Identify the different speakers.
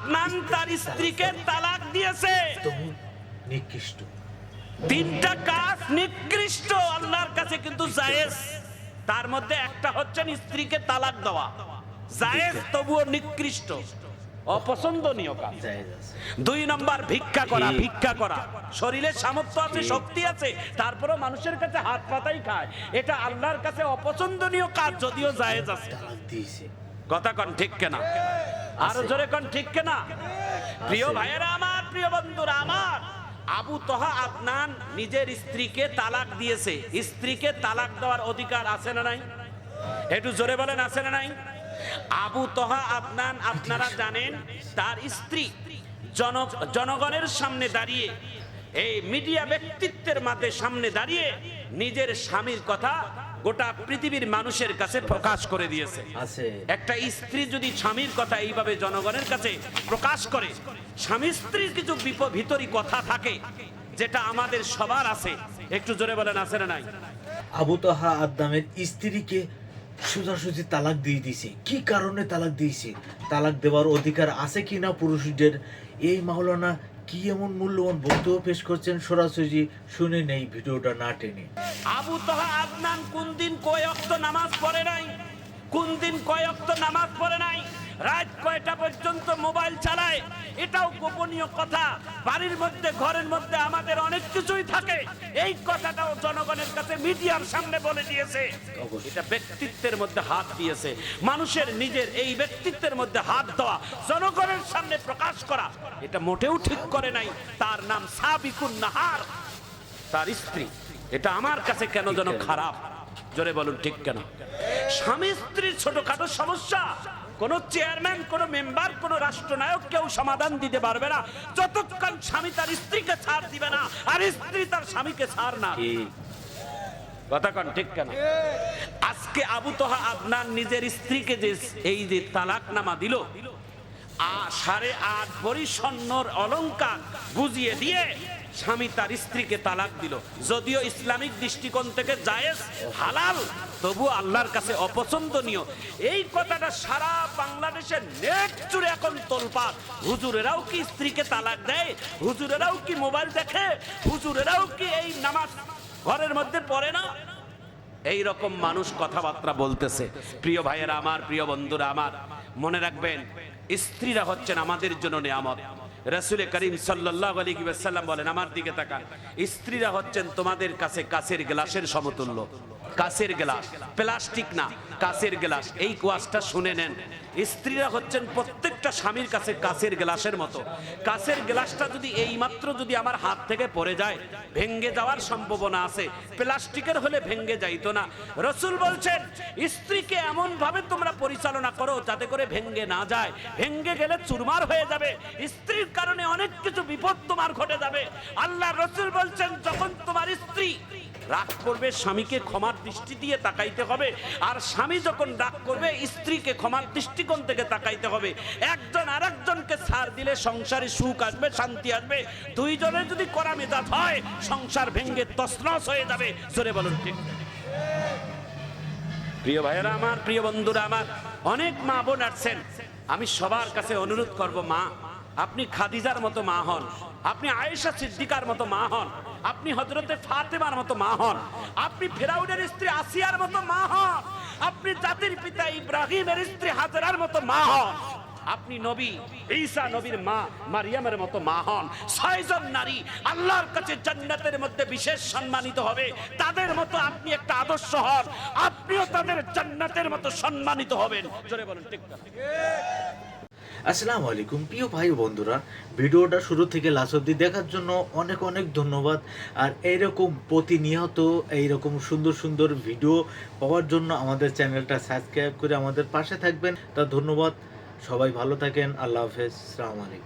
Speaker 1: আদনান তার স্ত্রীকে তালাক দিয়েছে।
Speaker 2: নিকৃষ্ট।
Speaker 1: তিনটা কাজ নিকৃষ্ট আল্লাহর কাছে কিন্তু জায়েজ। তার মধ্যে একটা হচ্ছে স্ত্রীকে তালাক দেওয়া। জায়েজ তবুও নিকৃষ্ট। অপছন্দনীয় কাজ। দুই নম্বর ভিক্ষা করা ভিক্ষা করা। শরীরে সামর্থ্য আছে শক্তি আছে তারপরে মানুষের কাছে হাত পাতাই খায়। এটা আল্লাহর কাছে অপছন্দনীয় কাজ যদিও জায়েজ আছে। কথা কন ঠিক কেনা? আরও জোরে কন ঠিক কেনা? প্রিয় ভাইয়েরা আমার, প্রিয় বন্ধুরা আমার, আবু তহা আদনান নিজের স্ত্রীকে তালাক দিয়েছে। স্ত্রীকে তালাক দেওয়ার অধিকার আছে না নাই? একটু জোরে বলেন, আছে না নাই? আবু তহা আদনান, আপনারা জানেন, তার স্ত্রী জন জনগণের সামনে দাঁড়িয়ে, এই মিডিয়া ব্যক্তিত্বের মাঝে সামনে দাঁড়িয়ে নিজের স্বামীর কথা গোটা পৃথিবীর মানুষের কাছে প্রকাশ করে দিয়েছে। একটা স্ত্রী যদি স্বামীর কথা এইভাবে জনগণের কাছে প্রকাশ করে স্বামী স্ত্রীর কিছু ভিতরি কথা থাকে যেটা আমাদের সবার আছে। একটু জোরে বলেন আছে না নাই?
Speaker 2: আবু তাহা আদামের স্ত্রীকে সোজাসুজি তালাক দিয়ে দিয়েছে। কি কারণে তালাক দিয়েছে? তালাক দেওয়ার অধিকার আছে কি না পুরুষদের? এই মাওলানা কি এমন মূল্যবান বক্তব্য পেশ করছেন সরাসরি শুনে নেই ভিডিওটা না টেনে।
Speaker 1: আবু তহা আদনান কোন দিন কয় নামাজ পড়ে নাই? কোন দিন কয় অক্ত নামাজ পড়ে নাই? রাত কয়টা পর্যন্ত মোবাইল চালায়? এটাও গোপনীয় কথা। বাড়ির মধ্যে ঘরের মধ্যে আমাদের অনেক কিছুই থাকে। এই কথাটাও জনগণের কাছে মিডিয়ার সামনে বলে দিয়েছে। এটা ব্যক্তিত্বের মধ্যে হাত দিয়েছে। মানুষের নিজের এই ব্যক্তিত্বের মধ্যে হাত দেওয়া জনগণের সামনে প্রকাশ করা এটা মোটেও ঠিক করে নাই। তার নাম সাবিকুন নাহার। তার স্ত্রী। এটা আমার কাছে কেন যেন খারাপ? জোরে বলুন ঠিক কেন? স্বামী স্ত্রীর ছোটখাটো সমস্যা। কোন চেয়ারম্যান কোন মেম্বার কোন রাষ্ট্রনায়ক কেউ সমাধান দিতে পারবে না। যতক্ষণ স্বামী তার স্ত্রীকে ছাড় দিবে না আর স্ত্রী তার স্বামীকে ছাড় না। কথা ঠিক কেন? আজকে আবু তোহা আদনান নিজের স্ত্রীকে যে এই যে তালাকনামা দিল আ সাড়ে আট ভরি স্বর্ণর অলংকার বুঝিয়ে দিয়ে স্বামী তার স্ত্রীকে তালাক দিল। যদিও ইসলামিক দৃষ্টিকোণ থেকে জায়েজ, হালাল, তবু আল্লাহর কাছে অপছন্দনীয়। এই কথাটা সারা বাংলাদেশের নেট জুড়ে এখন তোলপাত হুজুরেরাও কি স্ত্রীকে তালাক দেয়? হুজুরেরাও কি মোবাইল দেখে? হুজুরেরাও কি এই নামাজ ঘরের মধ্যে পড়ে না? এই রকম মানুষ কথাবার্তা বলতেছে। প্রিয় ভাইয়েরা আমার, প্রিয় বন্ধুরা আমার, মনে রাখবেন, স্ত্রীরা হচ্ছেন আমাদের জন্য নিয়ামত। রসুল করিম সাল্লাহ আলী সাল্লাম বলেন, আমার দিকে তাকান। স্ত্রীরা হচ্ছেন তোমাদের কাছে কাছের গ্লাসের সমতুল্য। কাছের গ্লাস। প্লাস্টিক না, কাছের গ্লাস। এই কোয়াসটা শুনে নেন। স্ত্রীরা হচ্ছেন প্রত্যেকটা স্বামীর কাছে কাছের গ্লাসের মতো। কাছের গ্লাসটা যদি এইমাত্র যদি আমার হাত থেকে পড়ে যায়, ভেঙ্গে যাওয়ার সম্ভাবনা আছে। প্লাস্টিকের হলে ভেঙ্গে যাইতো না। রসুল বলছেন, স্ত্রীকে এমন ভাবে তোমরা পরিচালনা করো যাতে করে ভেঙ্গে না যায়। ভেঙ্গে গেলে চুরমার হয়ে যাবে। স্ত্রীর কারণে অনেক কিছু বিপদ তোমার ঘটে যাবে। আল্লাহ রসুল বলছেন, যখন তোমার স্ত্রী রাগ করবে, স্বামীকে ক্ষমার দৃষ্টি দিয়ে তাকাইতে হবে। আর স্বামী যখন রাগ করবে, স্ত্রীকে ক্ষমার দৃষ্টিকোণ থেকে তাকাইতে হবে। একজন আরেকজনকে ছাড় দিলে সংসারে সুখ আসবে, শান্তি আসবে। দুইজনের যদি করা মেজাজ হয়, সংসার ভেঙ্গে তসনস হয়ে যাবে। জোরে বলুন ঠিক। প্রিয় ভাইয়েরা আমার, প্রিয় বন্ধুরা আমার, অনেক মা বোন আসছেন। আমি সবার কাছে অনুরোধ করব, মা, আপনি খাদিজার মতো মা হন। আপনি আয়েশা সিদ্দিকার মতো মা হন। আপনি হজরতে ফাতেমার মতো মা হন। আপনি ফেরাউনের স্ত্রী আসিয়ার মতো মা হন। আপনি জাতির পিতা ইব্রাহিমের স্ত্রী হাজরার মতো মা হন। আপনি নবী, ঈসা নবীর মা, মারিয়ামের মতো মা হন। ছয়জন নারী আল্লাহর কাছে জান্নাতের মধ্যে বিশেষ সম্মানিত হবে। তাদের মতো আপনি একটা আদর্শ হন। আপনিও তাদের জান্নাতের মতো সম্মানিত হবেন। জোরে বলুন, ঠিক?
Speaker 2: আসসালামু আলাইকুম, প্রিয় ভাই বন্ধুরা। ভিডিওটা শুরু থেকে লাস্ট অব্দি দেখার জন্য অনেক অনেক ধন্যবাদ। আর এইরকম প্রতিনিয়ত এইরকম সুন্দর সুন্দর ভিডিও পাওয়ার জন্য আমাদের চ্যানেলটা সাবস্ক্রাইব করে আমাদের পাশে থাকবেন। তা ধন্যবাদ। সবাই ভালো থাকেন। আল্লাহ হাফেজ। আসসালামু আলাইকুম।